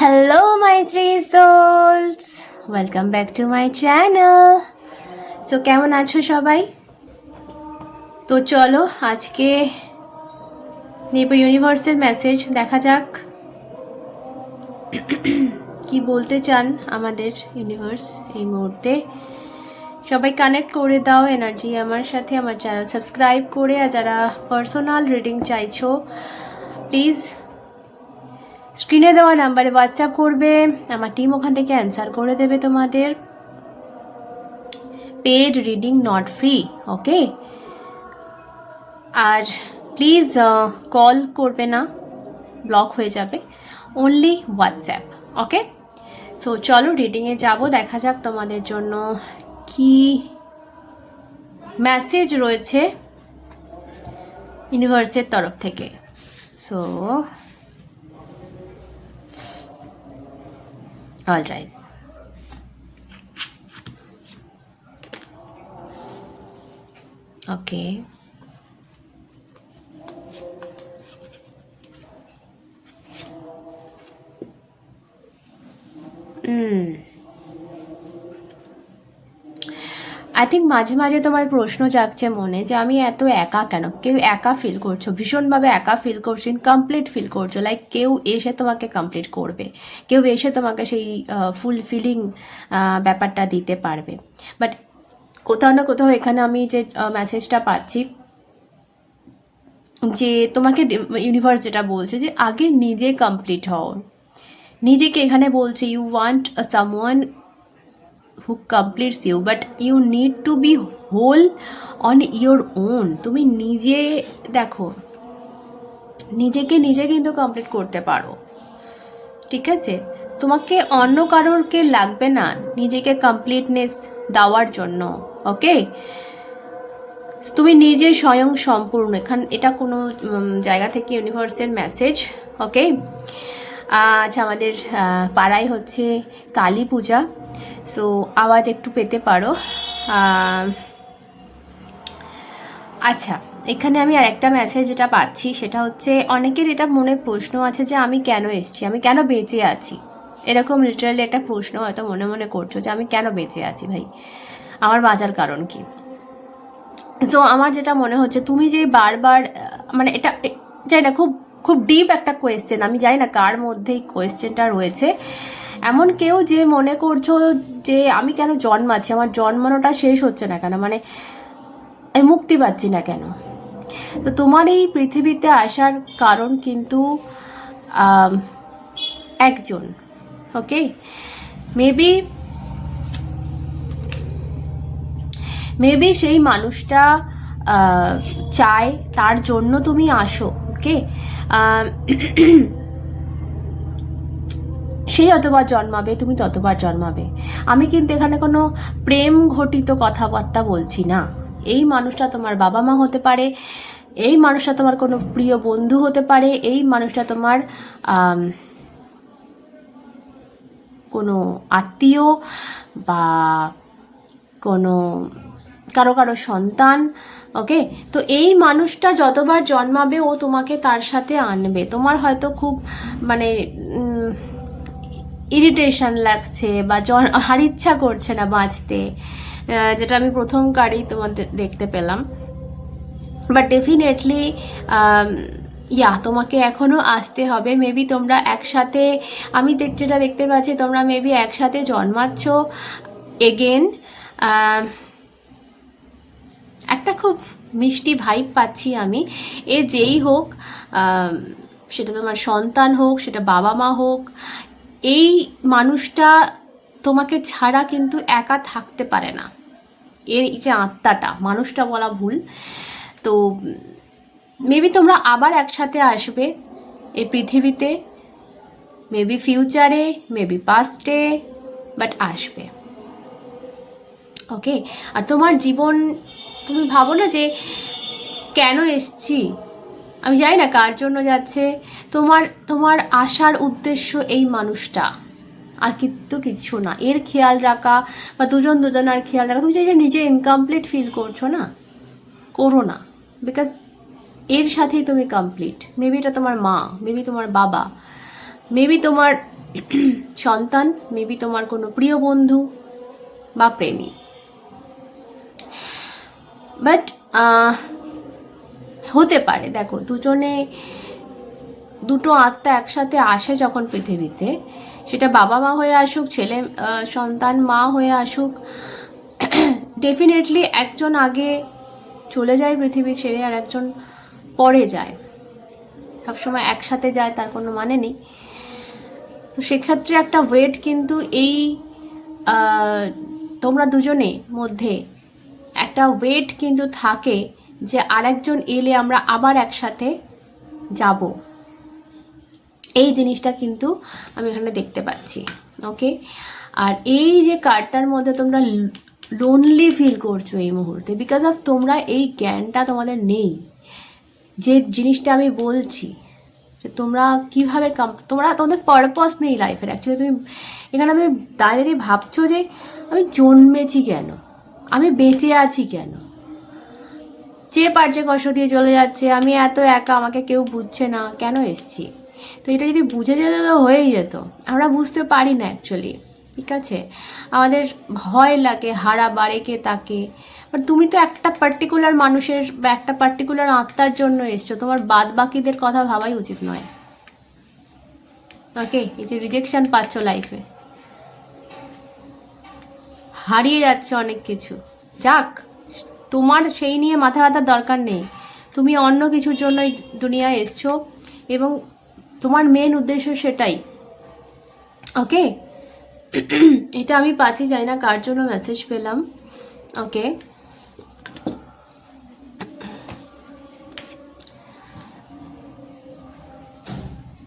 Hello my three souls welcome back to my channel so কেমন আছো সবাই? তো চলো, আজকে নেব ইউনিভার্সের মেসেজ দেখা যাক। কি বলতে চান আমাদের ইউনিভার্স এই মুহূর্তে? সবাই কানেক্ট করে দাও এনার্জি আমার সাথে, আমার চ্যানেল সাবস্ক্রাইব করে, আর যারা পার্সোনাল রিডিং চাইছো প্লিজ স্ক্রিনে দেওয়া নাম্বারে হোয়াটসঅ্যাপ করবে, আমার টিম ওখান থেকে অ্যান্সার করে দেবে তোমাদের। Paid reading not free okay R please call করবে না ব্লক হয়ে যাবে অনলি হোয়াটসঅ্যাপ ওকে সো চলো রিডিংয়ে যাব, দেখা যাক তোমাদের জন্য কি মেসেজ রয়েছে ইউনিভার্সের তরফ থেকে so All right. Okay. Hmm I think মাঝে মাঝে তোমার প্রশ্ন জাগছে মনে যে আমি এত একা কেন? কেউ একা ফিল করছ? ভীষণভাবে একা ফিল করছ? ইনকমপ্লিট ফিল করছ? লাইক কেউ এসে তোমাকে কমপ্লিট করবে। কেউ এসে তোমাকে সেই ফুল ফিলিং ব্যাপারটা দিতে পারবে। বাট কোথাও না কোথাও এখানে আমি যে মেসেজটা পাচ্ছি, যে তোমাকে ইউনিভার্স যেটা বলছে যে আগে নিজে কমপ্লিট হও। নিজেকে এখানে বলছে you want someone who completes you but you need to be whole on your own তুমি নিজে, দেখো, নিজেকে নিজে কিন্তু কমপ্লিট করতে পারো। ঠিক আছে? তোমাকে অন্য কারোরকে লাগবে না নিজেকে কমপ্লিটনেস দেওয়ার জন্য ওকে তুমি নিজে স্বয়ং সম্পূর্ণ। এখান, এটা কোনো জায়গা থেকে ইউনিভার্সের মেসেজ ওকে আজ আমাদের পাড়ায় হচ্ছে কালী পূজা। সো আওয়াজ একটু পেতে পারো। আচ্ছা এখানে আমি আরেকটা মেসেজ যেটা পাচ্ছি, সেটা হচ্ছে, অনেকের এটা মনে প্রশ্ন আছে যে, আমি কেন এসেছি? আমি কেন বেঁচে আছি? এরকম লিটারালি একটা প্রশ্ন হয়তো মনে মনে করছ যে, আমি কেন বেঁচে আছি ভাই? আমার বাঁচার কারণ কি? সো আমার যেটা মনে হচ্ছে, তুমি যে বারবার মানে এটা জানি না, খুব খুব ডিপ একটা কোয়েশ্চেন আমি জানি না কার মধ্যে এই কোয়েশ্চেনটা রয়েছে। এমন কেউ যে মনে করছ যে আমি কেন জন্মাচ্ছি? আমার জন্মানোটা শেষ হচ্ছে না কেন? মানে আমি মুক্তি পাচ্ছি না কেন? তো তোমার এই পৃথিবীতে আসার কারণ কিন্তু একজন ওকে মেবি মেবি সেই মানুষটা চায় তার জন্য তুমি আসো ওকে সে যতবার জন্মাবে, তুমি ততবার জন্মাবে। আমি কিন্তু এখানে কোনো প্রেম ঘটিত কথাবার্তা বলছি না। এই মানুষটা তোমার বাবা মা হতে পারে, এই মানুষটা তোমার কোনো প্রিয় বন্ধু হতে পারে, এই মানুষটা তোমার কোনো আত্মীয় বা কোনো কারও কারও সন্তান, ওকে? তো এই মানুষটা যতবার জন্মাবে, ও তোমাকে তার সাথে আনবে। তোমার হয়তো খুব মানে ইরিটেশন লাগছে বা জন আর ইচ্ছা করছে না বাঁচতে যেটা আমি প্রথম কারেই তোমাদের দেখতে পেলাম। বাট ডেফিনেটলি ইয়া তোমাকে এখনও আসতে হবে। মেবি তোমরা একসাথে, আমি যেটা দেখতে পাচ্ছি, তোমরা মেবি একসাথে জন্মাচ্ছ এগেন একটা খুব মিষ্টি ভাইব পাচ্ছি আমি। এ যেই হোক সেটা তোমার সন্তান হোক, সেটা বাবা মা হোক এই মানুষটা তোমাকে ছাড়া কিন্তু একা থাকতে পারে না। এর যে আত্মাটা, মানুষটা বলা ভুল। তো মেবি তোমরা আবার একসাথে আসবে এই পৃথিবীতে। মেবি ফিউচারে মেবি পাস্টে বাট আসবে। ওকে আর তোমার জীবন, তুমি ভাবো না যে কেন এসছি? আমি জানি না কার জন্য যাচ্ছে। তোমার তোমার আসার উদ্দেশ্য এই মানুষটা। আর কিন্তু কিচ্ছু না। এর খেয়াল রাখা বা দুজন দুজনার খেয়াল রাখা। তুমি যে নিজে ইনকমপ্লিট ফিল করছ না? করো না। বিকজ এর সাথেই তুমি কমপ্লিট মেবি এটা তোমার মা মেবি তোমার বাবা মেবি তোমার সন্তান মেবি তোমার কোনো প্রিয় বন্ধু বা প্রেমী। বাট হতে পারে। দেখো, দুজনে, দুটো আত্মা একসাথে আসে যখন পৃথিবীতে, সেটা বাবা মা হয়ে আসুক, ছেলে সন্তান মা হয়ে আসুক ডেফিনেটলি একজন আগে চলে যায় পৃথিবী ছেড়ে আর একজন পরে যায়। সবসময় একসাথে যায়, তার কোনো মানে নেই। তো সেক্ষেত্রে একটা ওয়েট কিন্তু এই তোমরা দুজনে মধ্যে একটা ওয়েট কিন্তু থাকে যে আরেকজন এলে আমরা আবার একসাথে যাব। এই জিনিসটা কিন্তু আমি এখানে দেখতে পাচ্ছি ওকে আর এই যে কার্ডটার মধ্যে তোমরা লোনলি ফিল করছ এই মুহূর্তে বিকজ অফ তোমরা এই জ্ঞানটা তোমাদের নেই। যে জিনিসটা আমি বলছি, যে তোমরা কীভাবে কাম তোমরা তোমাদের পারপাস নেই লাইফের অ্যাকচুয়ালি তুমি, এখানে তুমি দাঁড়িয়ে ভাবছ যে আমি জন্মেছি কেন? আমি বেঁচে আছি কেন? যে পারছে কষ্ট দিয়ে চলে যাচ্ছে, আমি এত একা, আমাকে কেউ বুঝছে না, কেন এসছি? তো এটা যদি বুঝে যেত তো হয়েই যেত। আমরা বুঝতে পারি না অ্যাকচুয়ালি ঠিক আছে? আমাদের ভয় লাগে, হারা বাড়ে কে তাকে। বাট তুমি তো একটা পার্টিকুলার মানুষের বা একটা পার্টিকুলার আত্মার জন্য এসছো, তোমার বাদ বাকিদের কথা ভাবাই উচিত নয়। ওকে এই যে রিজেকশন পাচ্ছ লাইফে হারিয়ে যাচ্ছে অনেক কিছু। যাক তোমার সেই নিয়ে মাথা ব্যথার দরকার নেই। তুমি অন্য কিছুর জন্য এই দুনিয়ায় এসছো এবং তোমার মেন উদ্দেশ্য সেটাই। ওকে এটা আমি পাচ্ছি যাই না কার জন্য মেসেজ পেলাম। ওকে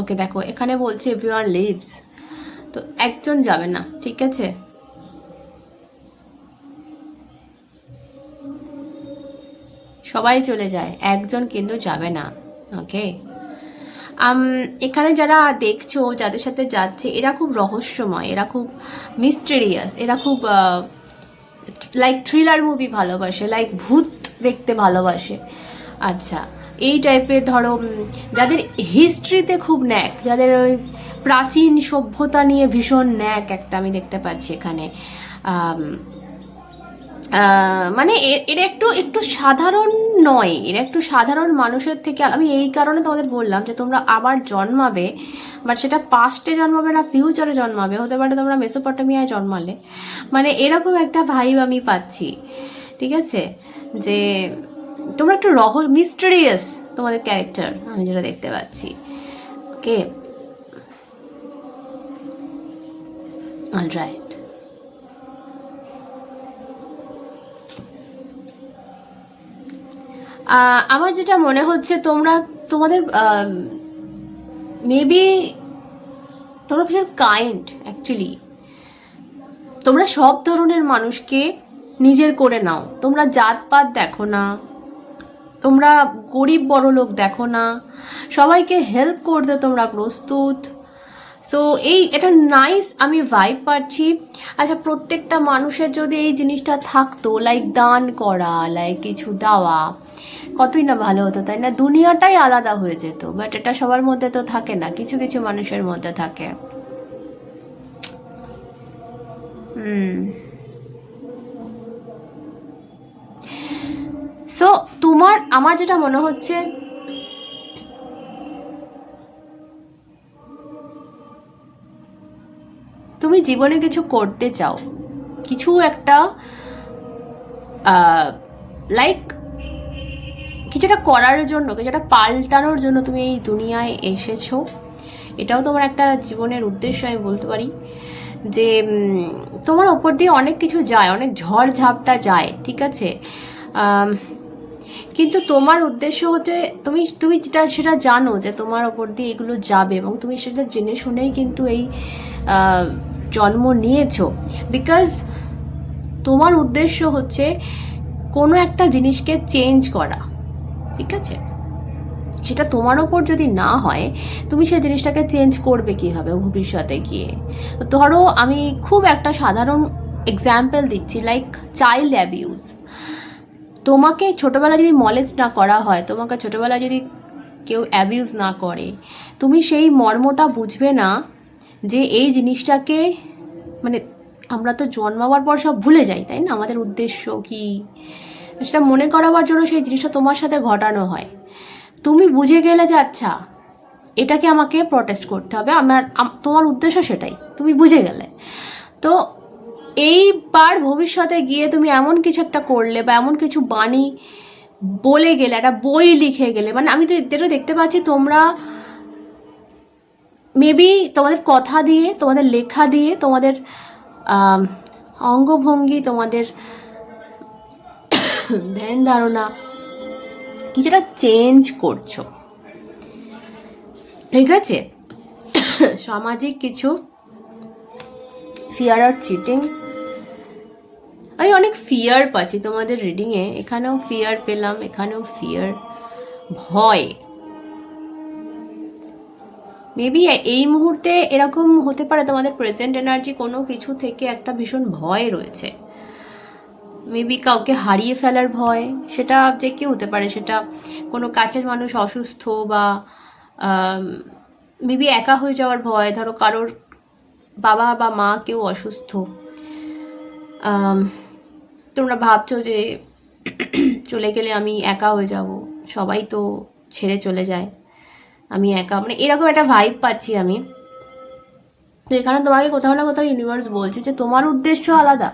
ওকে দেখো, এখানে বলছে এভরিওয়ান লিভস তো একজন যাবে না, ঠিক আছে? সবাই চলে যায়, একজন কিন্তু যাবে না ওকে এখানে যারা দেখছ, যাদের সাথে যাচ্ছে, এরা খুব রহস্যময়, এরা খুব মিস্টেরিয়াস এরা খুব লাইক থ্রিলার মুভি ভালোবাসে লাইক ভূত দেখতে ভালোবাসে। আচ্ছা এই টাইপের ধরো যাদের হিস্ট্রিতে খুব ন্যাক, যাদের ওই প্রাচীন সভ্যতা নিয়ে ভীষণ ন্যাক একটা আমি দেখতে পাচ্ছি এখানে। মানে এরা একটু একটু সাধারণ নয়। এরা একটু সাধারণ মানুষের থেকে আমি এই কারণে তোমাদের বললাম যে তোমরা আবার জন্মাবে বাট সেটা পাস্টে জন্মাবে না ফিউচারে জন্মাবে। হতে পারে তোমরা মেসোপটেমিয়ায় জন্মালে। মানে এরকম একটা ভাইব আমি পাচ্ছি। ঠিক আছে? যে তোমরা একটু রহ মিস্টেরিয়াস তোমাদের ক্যারেক্টার আমি যেটা দেখতে পাচ্ছি। ওকে অল রাইট আহ, আমার যেটা মনে হচ্ছে, তোমরা, তোমাদের মেবি তোমরা ভীষণ কাইন্ড অ্যাকচুয়ালি তোমরা সব ধরনের মানুষকে নিজের করে নাও। তোমরা জাতপাত দেখো না। তোমরা গরিব বড় লোক দেখো না। সবাইকে হেল্প করতে তোমরা প্রস্তুত। সো এই, এটা নাইস আমি ভাইব পাচ্ছি। আচ্ছা প্রত্যেকটা মানুষের যদি এই জিনিসটা থাকতো লাইক দান করা লাইক কিছু দেওয়া কতই না ভালো হতো, তাই না? দুনিয়াটাই আলাদা হয়ে যেত বাট এটা সবার মধ্যে তো থাকে না, কিছু কিছু মানুষের মধ্যে থাকে। সো তোমার, আমার যেটা মনে হচ্ছে, তুমি জীবনে কিছু করতে চাও, কিছু একটা লাইক কিছুটা করার জন্য, কিছুটা পাল্টানোর জন্য তুমি এই দুনিয়ায় এসেছ। এটাও তোমার একটা জীবনের উদ্দেশ্য, আমি বলতে পারি। যে তোমার ওপর দিয়ে অনেক কিছু যায়, অনেক ঝড় ঝাপটা যায়, ঠিক আছে? কিন্তু তোমার উদ্দেশ্য হচ্ছে, তুমি তুমি যেটা, সেটা জানো যে তোমার ওপর দিয়ে এগুলো যাবে এবং তুমি সেটা জেনে শুনেই কিন্তু এই জন্ম নিয়েছো। বিকজ তোমার উদ্দেশ্য হচ্ছে কোনো একটা জিনিসকে চেঞ্জ করা। ঠিক আছে? সেটা তোমার ওপর যদি না হয়, তুমি সেই জিনিসটাকে চেঞ্জ করবে কীভাবে ভবিষ্যতে গিয়ে? ধরো আমি খুব একটা সাধারণ এক্সাম্পল দিচ্ছি লাইক চাইল্ড অ্যাবিউজ তোমাকে ছোটোবেলা যদি মলেজ না করা হয়, তোমাকে ছোটোবেলা যদি কেউ অ্যাবিউজ না করে, তুমি সেই মর্মটা বুঝবে না যে এই জিনিসটাকে মানে আমরা তো জন্মাবার পর সব ভুলে যাই, তাই না? আমাদের উদ্দেশ্য কি? সেটা মনে করাবার জন্য সেই জিনিসটা তোমার সাথে ঘটানো হয়। তুমি বুঝে গেলে যে আচ্ছা এটাকে আমাকে প্রটেস্ট করতে হবে। আমার তোমার উদ্দেশ্য সেটাই, তুমি বুঝে গেলে। তো এইবার ভবিষ্যতে গিয়ে তুমি এমন কিছু একটা করলে বা এমন কিছু বাণী বলে গেলে, একটা বই লিখে গেলে মানে আমি তো যেটা দেখতে পাচ্ছি তোমরা মেবি তোমাদের কথা দিয়ে, তোমাদের লেখা দিয়ে, তোমাদের অঙ্গভঙ্গি, তোমাদের ধ্যান ধারণা কিছুটা চেঞ্জ করছ। ঠিক আছে? সামাজিক কিছু ফিয়ার আর চিটিং আমি অনেক ফিয়ার পাচ্ছি তোমাদের রিডিংয়ে এখানেও ফিয়ার পেলাম, এখানেও ফিয়ার ভয়। মেবি এই মুহূর্তে এরকম হতে পারে তোমাদের প্রেজেন্ট এনার্জি কোনো কিছু থেকে একটা ভীষণ ভয় রয়েছে। মেবি কাউকে হারিয়ে ফেলার ভয়, সেটা যে কেউ হতে পারে, সেটা কোনো কাছের মানুষ অসুস্থ বা মেবি একা হয়ে যাওয়ার ভয়, ধরো কারোর বাবা বা মা কেউ অসুস্থ। তোমরা ভাবছ যে চলে গেলে আমি একা হয়ে যাব, সবাই তো ছেড়ে চলে যায়, আমি একা। মানে এরকম একটা ভাইব পাচ্ছি আমি। তো এখানে তোমাকে কোথাও না কোথাও ইউনিভার্স বলছে যে তোমার উদ্দেশ্য আলাদা।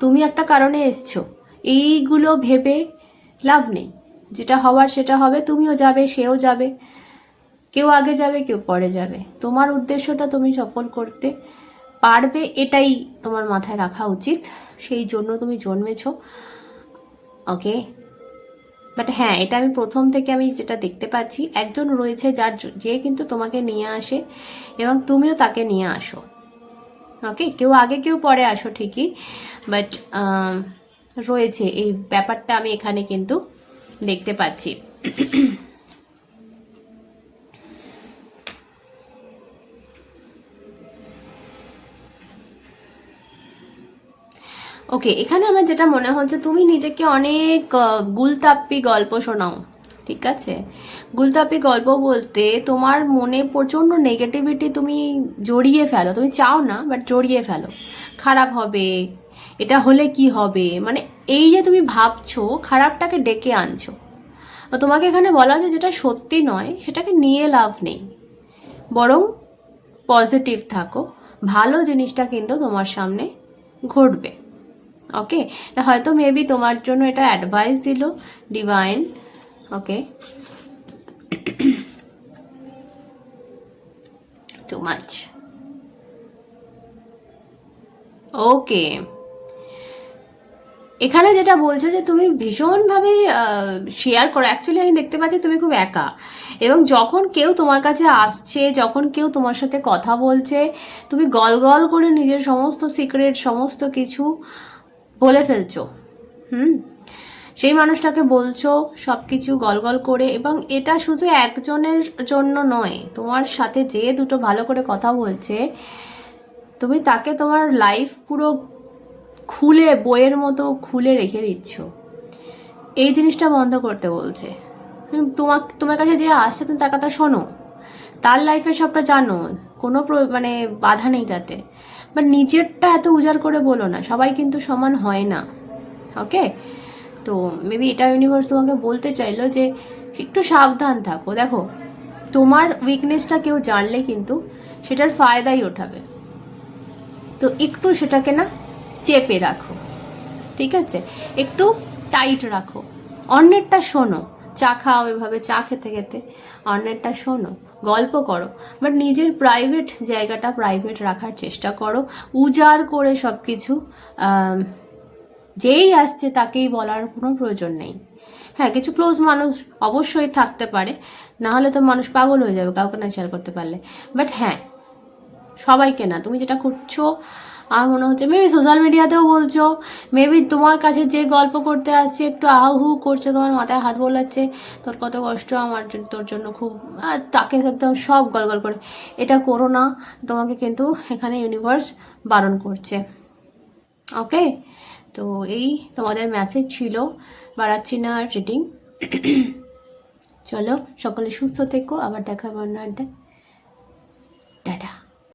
তুমি একটা কারণে এসছো। এইগুলো ভেবে লাভ নেই। যেটা হওয়ার সেটা হবে, তুমিও যাবে, সেও যাবে। কেউ আগে যাবে, কেউ পরে যাবে। তোমার উদ্দেশ্যটা তুমি সফল করতে পারবে, এটাই তোমার মাথায় রাখা উচিত। সেই জন্য তুমি জন্মেছ। ওকে বাট হ্যাঁ এটা আমি প্রথম থেকে আমি যেটা দেখতে পাচ্ছি, একজন রয়েছে যার যে কিন্তু তোমাকে নিয়ে আসে এবং তুমিও তাকে নিয়ে আসো। ওকে কেউ আগে কেউ পরে আসো ঠিকই বাট রয়েছে এই ব্যাপারটা আমি এখানে কিন্তু দেখতে পাচ্ছি। ওকে এখানে আমার যেটা মনে হচ্ছে, তুমি নিজেকে অনেক গুলতাপ্পি গল্প শোনাও, ঠিক আছে? গুলতাপ্পি গল্প বলতে তোমার মনে প্রচণ্ড নেগেটিভিটি তুমি জড়িয়ে ফেলো। তুমি চাও না বাট জড়িয়ে ফেলো। খারাপ হবে, এটা হলে কি হবে? মানে এই যে তুমি ভাবছ, খারাপটাকে ডেকে আনছো। তো তোমাকে এখানে বলা হচ্ছে যেটা সত্যি নয়, সেটাকে নিয়ে লাভ নেই। বরং পজিটিভ থাকো। ভালো জিনিসটা কিন্তু তোমার সামনে ঘটবে। ওকে হয়তো মেবি তোমার জন্য এটা অ্যাডভাইস দিল divine okay too much okay এখানে যেটা বলছো যে তুমি ভীষণভাবে শেয়ার করো। অ্যাকচুয়ালি আমি দেখতে পাচ্ছি তুমি খুব একা। এবং যখন কেউ তোমার কাছে আসছে, যখন কেউ তোমার সাথে কথা বলছে, তুমি গল গল করে নিজের সমস্ত সিক্রেট সমস্ত কিছু বলে ফেলছো। হুম? সেই মানুষটাকে বলছো সব কিছু গলগল করে, এবং এটা শুধু একজনের জন্য নয়, তোমার সাথে যে দুটো ভালো করে কথা বলছে, তুমি তাকে তোমার লাইফ পুরো খুলে, বইয়ের মতো খুলে রেখে দিচ্ছ। এই জিনিসটা বন্ধ করতে বলছে। তোমার তোমার কাছে যে আসছে, তুমি তার কথা শোনো। তার লাইফে সবটা জানো, কোনো মানে বাধা নেই তাতে। বাট নিজেরটা এত উজাড় করে বলো না, সবাই কিন্তু সমান হয় না ওকে তো মেবি এটা ইউনিভার্স তোমাকে বলতে চাইলো যে একটু সাবধান থাকো। দেখো, তোমার উইকনেসটা কেউ জানলে কিন্তু সেটার ফায়দাই ওঠাবে। তো একটু সেটাকে না চেপে রাখো, ঠিক আছে? একটু টাইট রাখো। অন্যেরটা শোনো, চা খাও এভাবে, চা খেতে খেতে। অন্যেরটা শোনো, গল্প করো। বাট নিজের প্রাইভেট জায়গাটা প্রাইভেট রাখার চেষ্টা করো। উজাড় করে সব কিছু যেই আসছে তাকেই বলার কোনো প্রয়োজন নেই। হ্যাঁ কিছু ক্লোজ মানুষ অবশ্যই থাকতে পারে না হলে তো মানুষ পাগল হয়ে যাবে কাউকে না শেয়ার করতে পারলে। বাট হ্যাঁ সবাইকে না, তুমি যেটা করছ, আর মনে হচ্ছে মেবি সোশ্যাল মিডিয়াতেও বলছো মেবি তোমার কাছে যে গল্প করতে আসছে, একটু আহু করছে, তোমার মাথায় হাত বোলাচ্ছে, তোর কত কষ্ট, আমার তোর জন্য খুব তাকে একদম সব গলগল করে। এটা করো না, তোমাকে কিন্তু এখানে ইউনিভার্স বারণ করছে। ওকে তো এই তোমাদের মেসেজ ছিল বাড়াচ্ছি না রিডিং চলো, সকলে সুস্থ থেকো, আবার দেখা হবে অন্য টাটা।